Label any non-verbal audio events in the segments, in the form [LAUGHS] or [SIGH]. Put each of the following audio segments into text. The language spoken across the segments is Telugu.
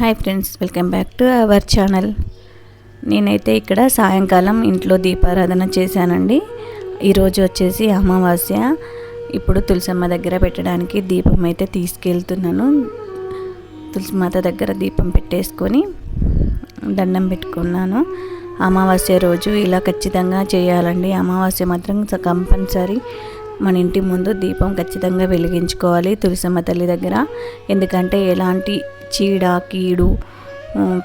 Hi friends welcome back to our channel. నేనైతే ఇక్కడ సాయంకాలం ఇంట్లో దీపారాధన చేశానండి. ఈరోజు వచ్చేసి అమావాస్య. ఇప్పుడు తులసమ్మ దగ్గర పెట్టడానికి దీపం అయితే తీసుకెళ్తున్నాను. తులసిమాత దగ్గర దీపం పెట్టేసుకొని దండం పెట్టుకున్నాను. అమావాస్య రోజు ఇలా ఖచ్చితంగా చేయాలండి. అమావాస్య మాత్రం కంపల్సరీ మన ఇంటి ముందు దీపం ఖచ్చితంగా వెలిగించుకోవాలి తులసమ్మ తల్లి దగ్గర. ఎందుకంటే ఎలాంటి చీడ కీడు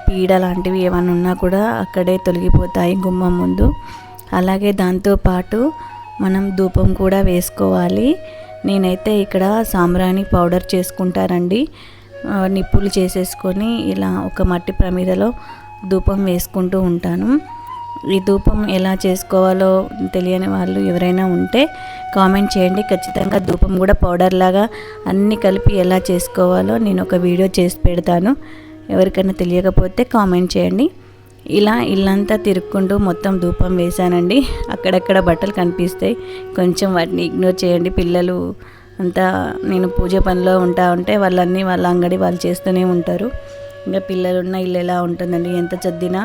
పీడ లాంటివి ఏమైనా ఉన్నా కూడా అక్కడే తొలగిపోతాయి గుమ్మం ముందు. అలాగే దాంతోపాటు మనం ధూపం కూడా వేసుకోవాలి. నేనైతే ఇక్కడ సాంబ్రాణి పౌడర్ చేసుకుంటారండి నిప్పులు చేసేసుకొని ఇలా ఒక మట్టి ప్రమిదలో ధూపం వేసుకుంటూ ఉంటాను. ఈ ధూపం ఎలా చేసుకోవాలో తెలియని వాళ్ళు ఎవరైనా ఉంటే కామెంట్ చేయండి. ఖచ్చితంగా ధూపం కూడా పౌడర్ లాగా అన్నీ కలిపి ఎలా చేసుకోవాలో నేను ఒక వీడియో చేసి పెడతాను. ఎవరికైనా తెలియకపోతే కామెంట్ చేయండి. ఇలా ఇల్లంతా తిరుక్కుంటూ మొత్తం ధూపం వేశానండి. అక్కడక్కడ బట్టలు కనిపిస్తాయి. కొంచెం వాటిని ఇగ్నోర్ చేయండి. పిల్లలు అంతా నేను పూజ పనిలో ఉంటా ఉంటే వాళ్ళన్నీ వాళ్ళ అంగడి వాళ్ళు చేస్తూనే ఉంటారు. ఇంకా పిల్లలున్న ఇల్లు ఎలా ఉంటుందండి? ఎంత చద్దినా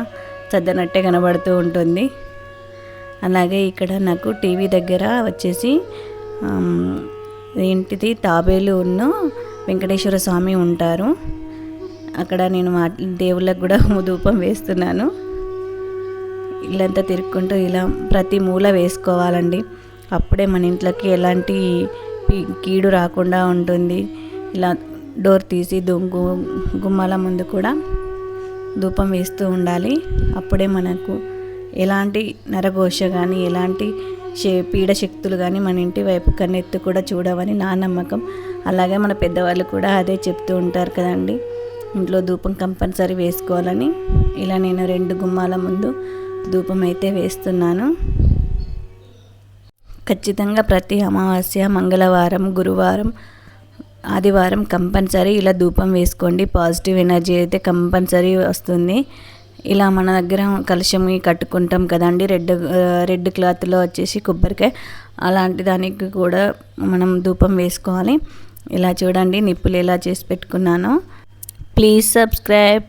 చద్దనట్టే కనబడుతూ ఉంటుంది. అలాగే ఇక్కడ నాకు టీవీ దగ్గర వచ్చేసి ఏంటిది? తాబేలు ఉన్న వెంకటేశ్వర స్వామి ఉంటారు. అక్కడ నేను మా దేవుళ్ళకు కూడా [LAUGHS] ధూపం వేస్తున్నాను. ఇల్లంతా తిరుక్కుంటూ ఇలా ప్రతి మూల వేసుకోవాలండి. అప్పుడే మన ఇంట్లోకి ఎలాంటి కీడు రాకుండా ఉంటుంది. ఇలా డోర్ తీసి దుంగు గుమ్మాల ముందు కూడా ధూపం వేస్తూ ఉండాలి. అప్పుడే మనకు ఎలాంటి నరఘోష కానీ ఎలాంటి పీడ శక్తులు కానీ మన ఇంటి వైపు కన్నెత్తు కూడా చూడవని నా నమ్మకం. అలాగే మన పెద్దవాళ్ళు కూడా అదే చెప్తూ ఉంటారు కదండి. ఇంట్లో ధూపం కంపల్సరీ వేసుకోవాలని. ఇలా నేను రెండు గుమ్మాల ముందు ధూపం అయితే వేస్తున్నాను. ఖచ్చితంగా ప్రతి అమావాస్య మంగళవారం గురువారం ఆదివారం కంపల్సరీ ఇలా ధూపం వేసుకోండి. పాజిటివ్ ఎనర్జీ అయితే కంపల్సరీ వస్తుంది. ఇలా మన దగ్గర కలుషం కట్టుకుంటాం కదండి. రెడ్ రెడ్ క్లాత్లో వచ్చేసి కొబ్బరికాయ అలాంటి దానికి కూడా మనం ధూపం వేసుకోవాలి. ఇలా చూడండి నిప్పులు ఎలా చేసి పెట్టుకున్నాను. Please subscribe.